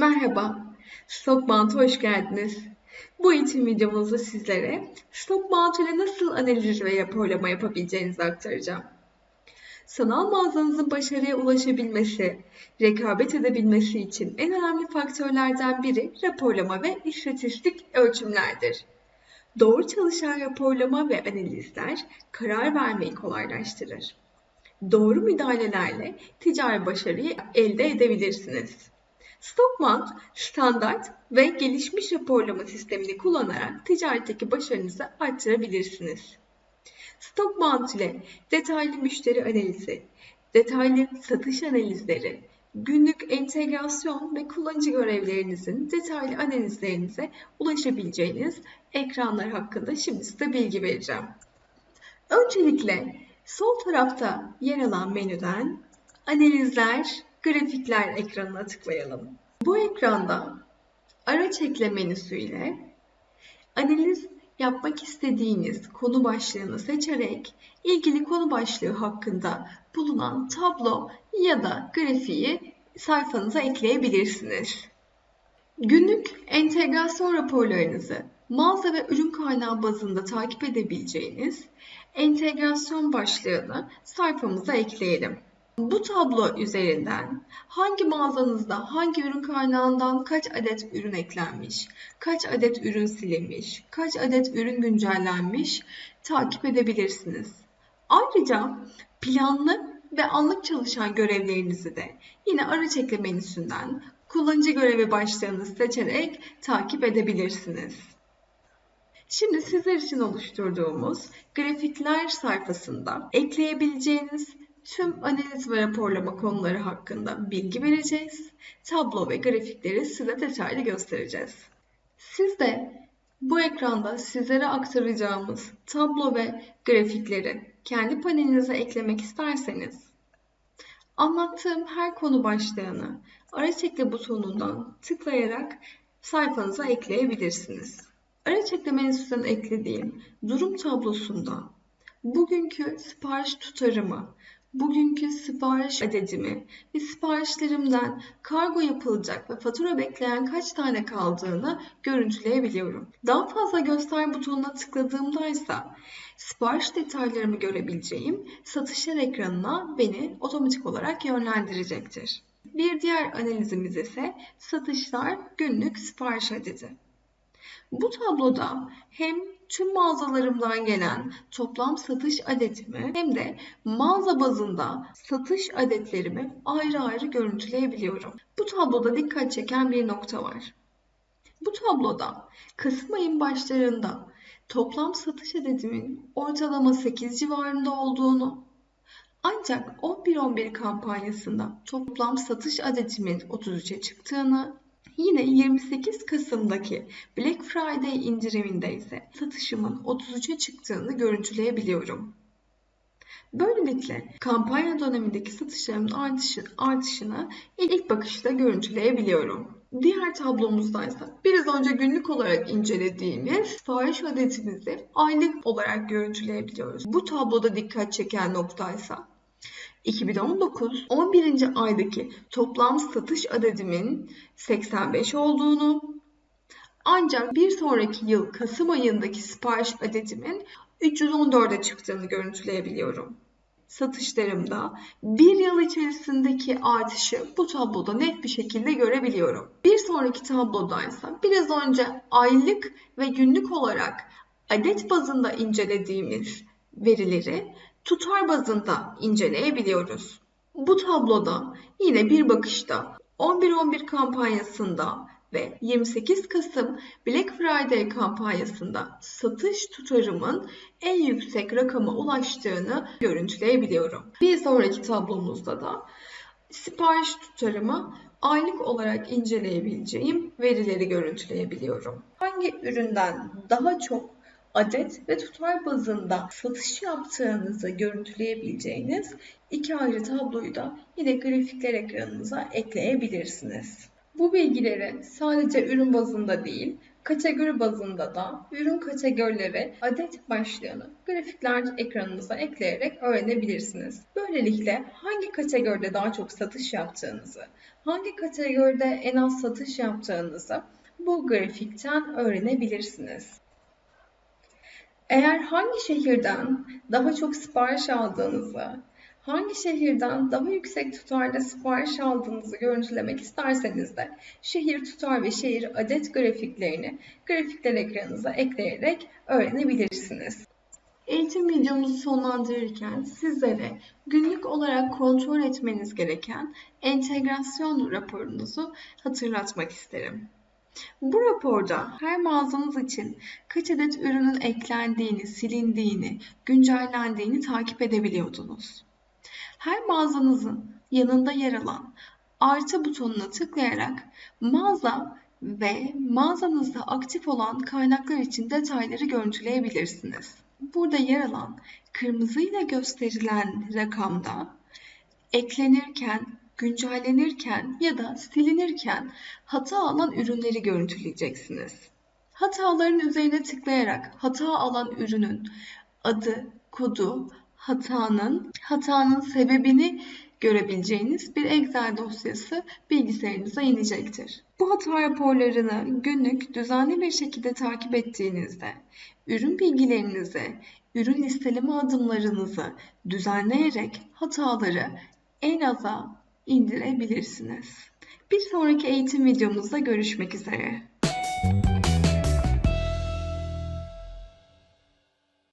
Merhaba, Stok Mantı hoş geldiniz. Bu eğitim videomuzda sizlere stok mantı ile nasıl analiz ve raporlama yapabileceğinizi aktaracağım. Sanal mağazanızın başarıya ulaşabilmesi, rekabet edebilmesi için en önemli faktörlerden biri raporlama ve istatistik ölçümlerdir. Doğru çalışan raporlama ve analizler karar vermeyi kolaylaştırır. Doğru müdahalelerle ticari başarıyı elde edebilirsiniz. Stockmount, standart ve gelişmiş raporlama sistemini kullanarak ticaretteki başarınızı arttırabilirsiniz. Stockmount ile detaylı müşteri analizi, detaylı satış analizleri, günlük entegrasyon ve kullanıcı görevlerinizin detaylı analizlerinize ulaşabileceğiniz ekranlar hakkında şimdi size bilgi vereceğim. Öncelikle sol tarafta yer alan menüden analizler, grafikler ekranına tıklayalım. Bu ekranda araç ekle menüsü ile analiz yapmak istediğiniz konu başlığını seçerek ilgili konu başlığı hakkında bulunan tablo ya da grafiği sayfanıza ekleyebilirsiniz. Günlük entegrasyon raporlarınızı mağaza ve ürün kaynağı bazında takip edebileceğiniz entegrasyon başlığını sayfamıza ekleyelim. Bu tablo üzerinden hangi mağazanızda hangi ürün kaynağından kaç adet ürün eklenmiş, kaç adet ürün silinmiş, kaç adet ürün güncellenmiş takip edebilirsiniz. Ayrıca planlı ve anlık çalışan görevlerinizi de yine araç ekle menüsünden kullanıcı görevi başlığını seçerek takip edebilirsiniz. Şimdi sizler için oluşturduğumuz grafikler sayfasında ekleyebileceğiniz tüm analiz ve raporlama konuları hakkında bilgi vereceğiz. Tablo ve grafikleri size detaylı göstereceğiz. Siz de bu ekranda sizlere aktaracağımız tablo ve grafikleri kendi panelinize eklemek isterseniz anlattığım her konu başlığını araç ekle butonundan tıklayarak sayfanıza ekleyebilirsiniz. Araç ekle menüsünden eklediğim durum tablosunda bugünkü sipariş tutarımı, bugünkü sipariş adedimi ve siparişlerimden kargo yapılacak ve fatura bekleyen kaç tane kaldığını görüntüleyebiliyorum. Daha fazla göster butonuna tıkladığımda ise sipariş detaylarımı görebileceğim satışlar ekranına beni otomatik olarak yönlendirecektir. Bir diğer analizimiz ise satışlar günlük sipariş adedi. Bu tabloda hem tüm mağazalarımdan gelen toplam satış adetimi hem de mağaza bazında satış adetlerimi ayrı ayrı görüntüleyebiliyorum. Bu tabloda dikkat çeken bir nokta var. Bu tabloda Kasım ayın başlarında toplam satış adetimin ortalama 8 civarında olduğunu ancak 11-11 kampanyasında toplam satış adetimin 33'e çıktığını Yine 28 Kasım'daki Black Friday indiriminde ise satışımın 33'e çıktığını görüntüleyebiliyorum. Böylelikle kampanya dönemindeki satışlarımın artışı, artışını ilk bakışta görüntüleyebiliyorum. Diğer tablomuzda ise biraz önce günlük olarak incelediğimiz sipariş adetimizi aylık olarak görüntüleyebiliyoruz. Bu tabloda dikkat çeken nokta ise 2019 11. aydaki toplam satış adedimin 85 olduğunu ancak bir sonraki yıl Kasım ayındaki sipariş adedimin 314'e çıktığını görüntüleyebiliyorum. Satışlarımda bir yıl içerisindeki artışı bu tabloda net bir şekilde görebiliyorum. Bir sonraki tabloda ise biraz önce aylık ve günlük olarak adet bazında incelediğimiz verileri tutar bazında inceleyebiliyoruz. Bu tabloda yine bir bakışta 11-11 kampanyasında ve 28 Kasım Black Friday kampanyasında satış tutarımın en yüksek rakama ulaştığını görüntüleyebiliyorum. Bir sonraki tablomuzda da sipariş tutarımı aylık olarak inceleyebileceğim verileri görüntüleyebiliyorum. Hangi üründen daha çok adet ve tutar bazında satış yaptığınızı görüntüleyebileceğiniz iki ayrı tabloyu da yine grafikler ekranınıza ekleyebilirsiniz. Bu bilgileri sadece ürün bazında değil, Kategori bazında da ürün kategorileri adet başlığını grafikler ekranınıza ekleyerek öğrenebilirsiniz. Böylelikle hangi kategoride daha çok satış yaptığınızı, hangi kategoride en az satış yaptığınızı bu grafikten öğrenebilirsiniz. Eğer hangi şehirden daha çok sipariş aldığınızı, hangi şehirden daha yüksek tutarda sipariş aldığınızı görüntülemek isterseniz de şehir tutar ve şehir adet grafiklerini grafikler ekranınıza ekleyerek öğrenebilirsiniz. Eğitim videomuzu sonlandırırken sizlere günlük olarak kontrol etmeniz gereken entegrasyon raporunuzu hatırlatmak isterim. Bu raporda her mağazanız için kaç adet ürünün eklendiğini, silindiğini, güncellendiğini takip edebiliyordunuz. Her mağazanızın yanında yer alan artı butonuna tıklayarak mağaza ve mağazanızda aktif olan kaynaklar için detayları görüntüleyebilirsiniz. Burada yer alan kırmızıyla gösterilen rakamda eklenirken, güncellenirken ya da silinirken hata alan ürünleri görüntüleyeceksiniz. Hataların üzerine tıklayarak hata alan ürünün adı, kodu, hatanın, hatanın sebebini görebileceğiniz bir Excel dosyası bilgisayarınıza inecektir. Bu hata raporlarını günlük düzenli bir şekilde takip ettiğinizde ürün bilgilerinizi, ürün listeleme adımlarınızı düzenleyerek hataları en aza indirebilirsiniz. Bir sonraki eğitim videomuzda görüşmek üzere.